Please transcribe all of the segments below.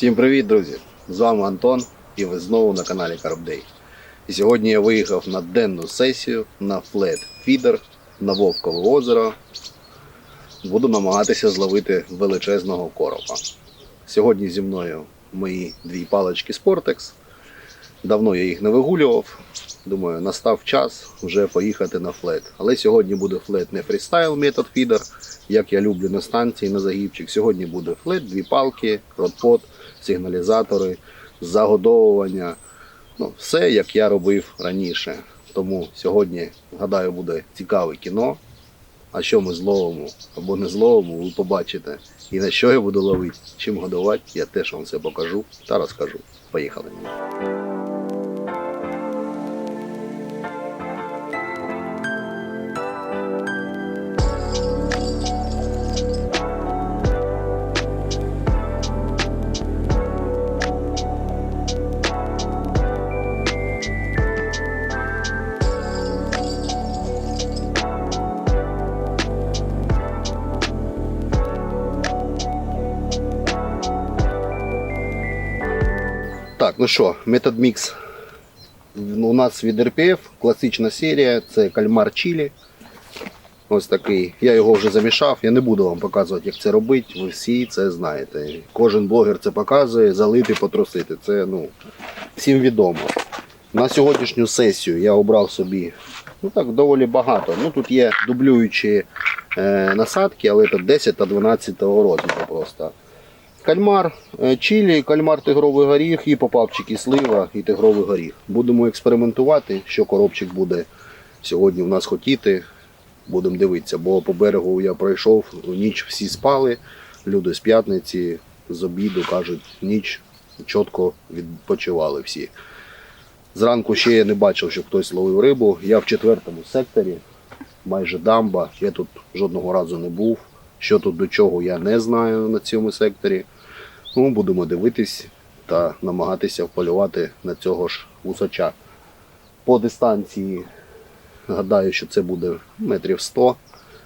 Всім привіт, друзі! З вами Антон і ви знову на каналі CarpDay. І сьогодні я виїхав на денну сесію на флет фідер на Вовкове озеро. Буду намагатися зловити величезного коропа. Сьогодні зі мною мої дві палички Sportex. Давно я їх не вигулював. Думаю, настав час вже поїхати на флет. Але сьогодні буде флет не фрістайл метод фідер, як я люблю на станції на загібчик. Сьогодні буде флет, дві палки, ротпот, сигналізатори, загодовування. Ну, все як я робив раніше. Тому сьогодні, гадаю, буде цікаве кіно. А що ми зловимо або не зловимо, ви побачите. І на що я буду ловити, чим годувати, я теж вам це покажу та розкажу. Поїхали. Ну що, мікс у нас від RPF, класична серія, це кальмар чилі. Ось такий. Я його вже замішав, я не буду вам показувати, як це робити. Ви всі це знаєте. Кожен блогер це показує, залити, потрусити. Це ну, всім відомо. На сьогоднішню сесію я обрав собі ну так, доволі багато. Ну, Тут є дублюючі е, насадки, але це 10 та 12 розміру просто. Кальмар е, чилі, кальмар тигровий горіх і попапчики слива і тигровий горіх. Будемо експериментувати, що коробчик буде сьогодні у нас хотіти. Будемо дивитися, бо по берегу я пройшов, ніч всі спали. Люди з п'ятниці, з обіду кажуть, ніч чітко відпочивали всі. Зранку ще я не бачив, щоб хтось ловив рибу. Я в четвертому секторі, майже дамба. Я тут жодного разу не був. Що тут до чого, я не знаю на цьому секторі. Ну, будемо дивитись та намагатися вполювати на цього ж усача. По дистанції, гадаю, що це буде метрів 100.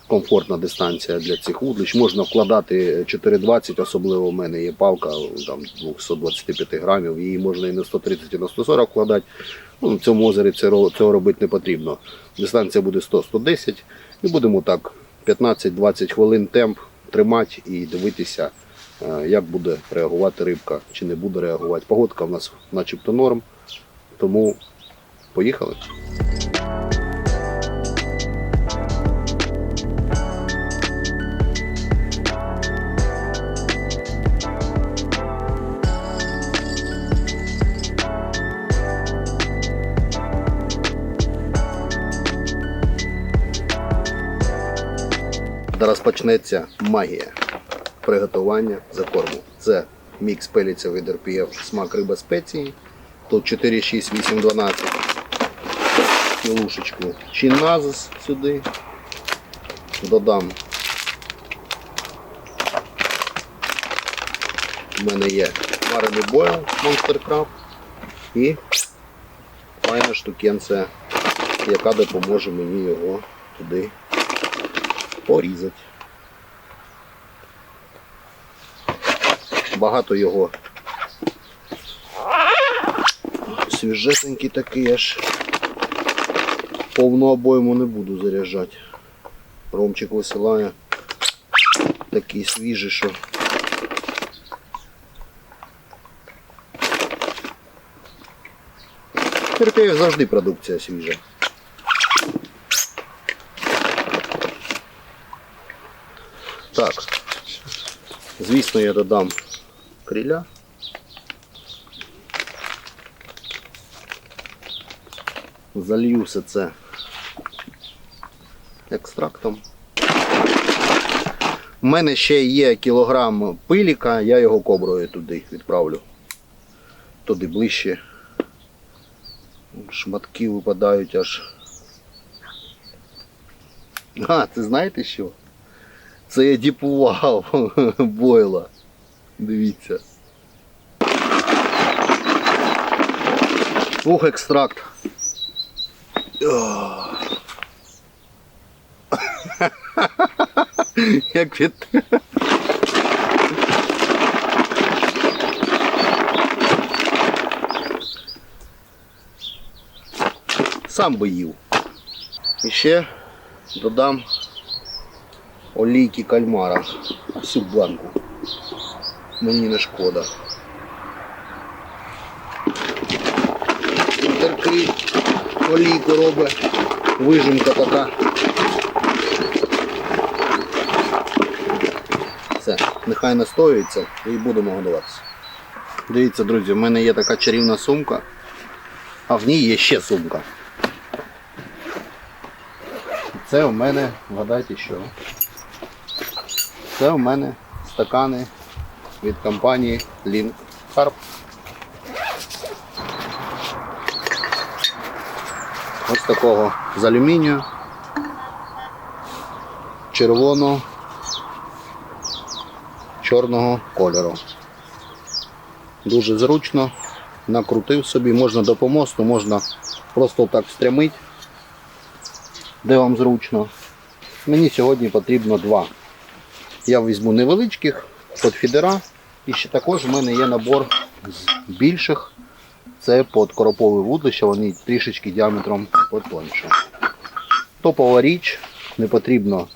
Комфортна дистанція для цих вудлищ. Можна вкладати 4,20, особливо в мене є палка там 225 грамів, її можна і на 130, і на 140 вкладати. Ну, в цьому озері цього робити не потрібно. Дистанція буде 100-110 і будемо так 15-20 хвилин темп тримати і дивитися, е, як буде реагувати рибка чи не буде реагувати. Погодка в нас начебто норм, тому поїхали. Зараз почнеться магія приготування закорму. Це мікс пеліця від RPF смак риба спеції. Тут 4, 6, 8, 12. Лушечку чиназис сюди. Додам. У мене є варений бойл Monster і файна штукенця, яка допоможе мені його туди порізати. Багато його свіжесенький такий аж повну обойму не буду заряджати. Ромчик висилає такий свіжий, що Терпею завжди продукція свіжа. Так. Звісно, я додам криля. Залью все це екстрактом. У мене ще є кілограм пиліка, я його коброю туди відправлю. Туди ближче. Шматки випадають аж. А, це знаєте що? Це я діпував бойла. Дивіться. Ух, екстракт. Як від... Сам би їв. І ще додам олійки кальмара. Всю банку. Мені не шкода. Терпи, олійку робить. Вижимка така. Все, нехай настоюється і будемо годуватися. Дивіться, друзі, в мене є така чарівна сумка, а в ній є ще сумка. Це у мене, вгадайте що? Це у мене стакани від компанії Link Carp. Ось такого з алюмінію, червоного, чорного кольору. Дуже зручно. Накрутив собі, можна до помосту, можна просто так стрямити, де вам зручно. Мені сьогодні потрібно два. Я візьму невеличких під фідера. І ще також в мене є набор з більших. Це під коропове вудлище, вони трішечки діаметром потоньше. Топова річ, не потрібно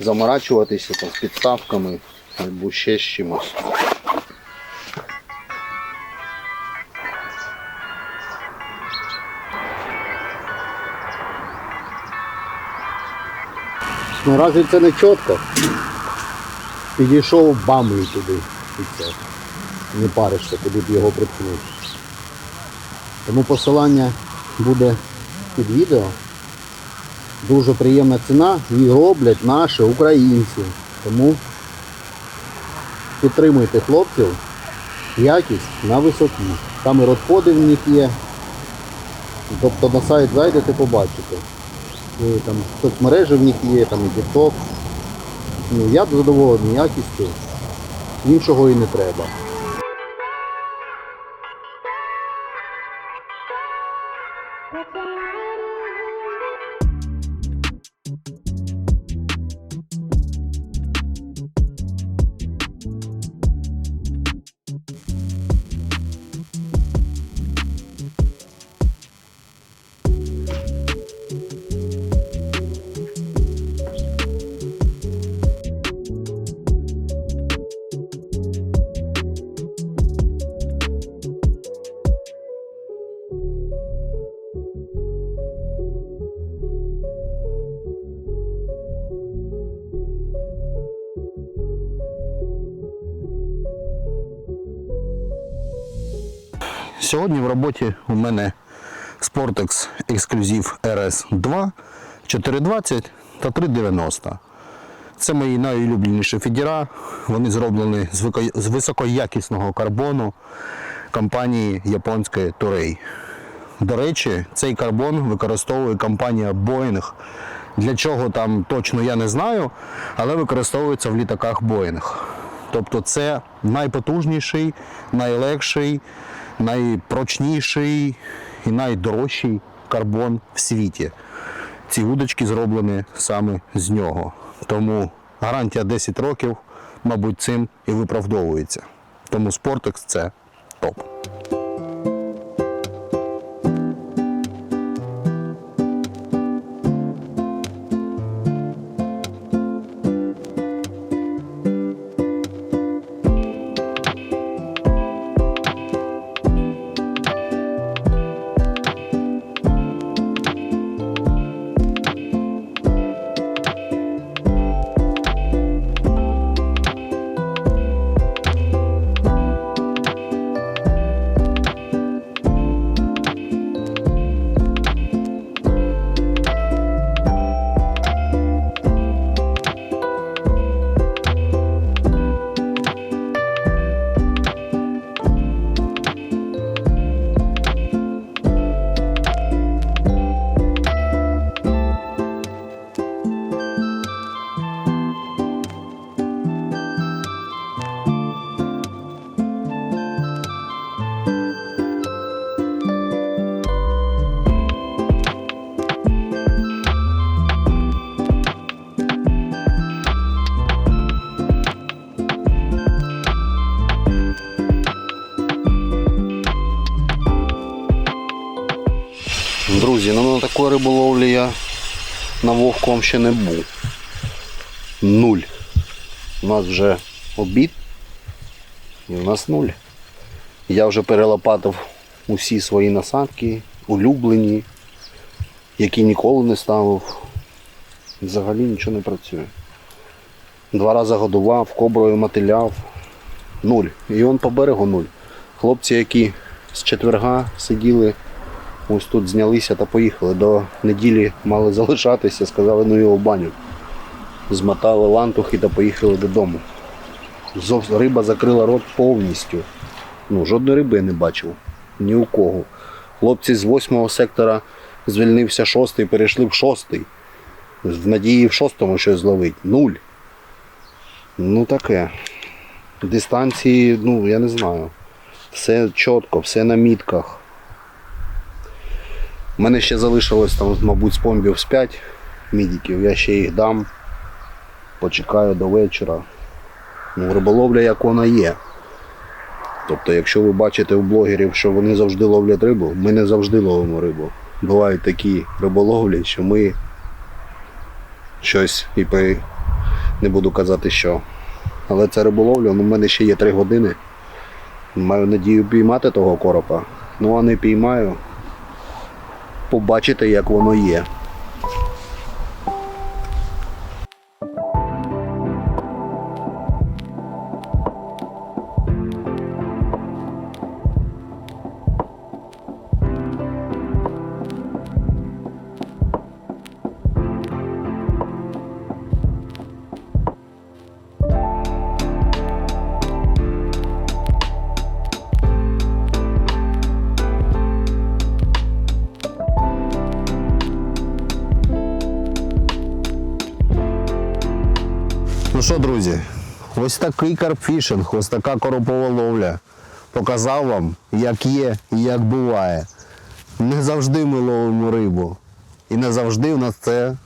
заморачуватися там, з підставками або ще з чимось. Разве це не чітко? Підійшов бам і туди. І все. Не паришся, куди б його приткнути. Тому посилання буде під відео. Дуже приємна ціна і роблять наші українці. Тому підтримуйте хлопців. Якість на висоті. Там і родходи в них є. Тобто на сайт зайдете, побачите. І там соцмережі в них є, там і TikTok. Ну, я задоволений якістю. Іншого і не треба. Сьогодні в роботі у мене Sportex Exclusive RS2 420 та 390. Це мої найулюбленіші фідера. Вони зроблені з високоякісного карбону компанії японської Toray. До речі, цей карбон використовує компанія Boeing. Для чого там точно я не знаю, але використовується в літаках Boeing. Тобто це найпотужніший, найлегший, найпрочніший і найдорожчий карбон в світі. Ці удочки зроблені саме з нього. Тому гарантія 10 років, мабуть, цим і виправдовується. Тому Спортекс це топ. Друзі, ну на такої риболовлі я на вовком ще не був. Нуль. У нас вже обід. І у нас нуль. Я вже перелопатив усі свої насадки, улюблені, які ніколи не ставив. Взагалі нічого не працює. Два рази годував, коброю мотиляв. Нуль. І он по берегу нуль. Хлопці, які з четверга сиділи, ось тут знялися та поїхали. До неділі мали залишатися, сказали, ну його в баню. Змотали лантухи та поїхали додому. Риба закрила рот повністю. Ну, жодної риби не бачив. Ні у кого. Хлопці з восьмого сектора звільнився шостий, перейшли в шостий. В надії в шостому щось зловить. Нуль. Ну таке. Дистанції, ну я не знаю. Все чітко, все на мітках. У мене ще залишилось там, мабуть, з помбів з 5 мідіків. Я ще їх дам. Почекаю до вечора. Ну, риболовля як вона є. Тобто, якщо ви бачите у блогерів, що вони завжди ловлять рибу, ми не завжди ловимо рибу. Бувають такі риболовлі, що ми щось і при... не буду казати що. Але це риболовля, ну, в мене ще є 3 години. Маю надію піймати того коропа. Ну а не піймаю. Побачите, як воно є. Ну що, друзі, ось такий карпфішинг, ось така коропова ловля. Показав вам, як є і як буває. Не завжди ми ловимо рибу. І не завжди в нас це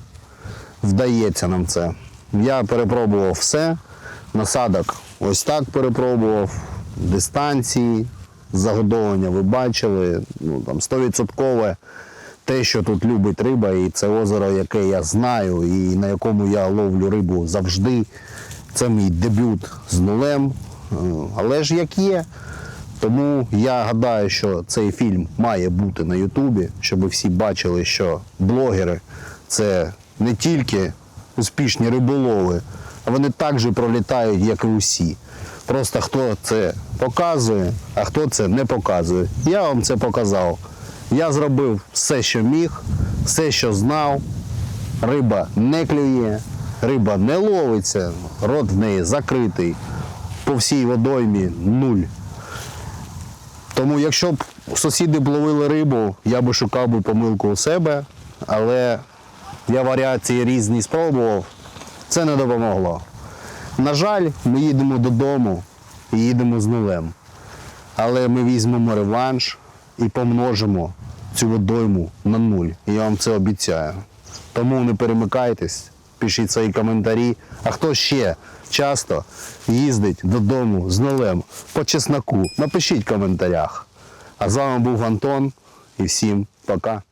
вдається нам це. Я перепробував все. Насадок ось так перепробував. Дистанції, загодовування ви бачили. Ну, там 100% те, що тут любить риба, і це озеро, яке я знаю, і на якому я ловлю рибу завжди. Це мій дебют з нулем. Е, Але ж як є. Тому я гадаю, що цей фільм має бути на Ютубі, щоб всі бачили, що блогери це не тільки успішні риболови, а вони так же пролітають, як і усі. Просто хто це показує, а хто це не показує. Я вам це показав. Я зробив все, що міг, все, що знав. Риба не клює, риба не ловиться, рот в неї закритий. По всій водоймі нуль. Тому якщо б сусіди б ловили рибу, я би шукав би помилку у себе, але я варіації різні спробував, це не допомогло. На жаль, ми їдемо додому і їдемо з нулем. Але ми візьмемо реванш і помножимо цю водойму на нуль. І я вам це обіцяю. Тому не перемикайтесь, пишіть свої коментарі. А хто ще часто їздить додому з нулем по чесноку, напишіть в коментарях. А з вами був Антон і всім пока.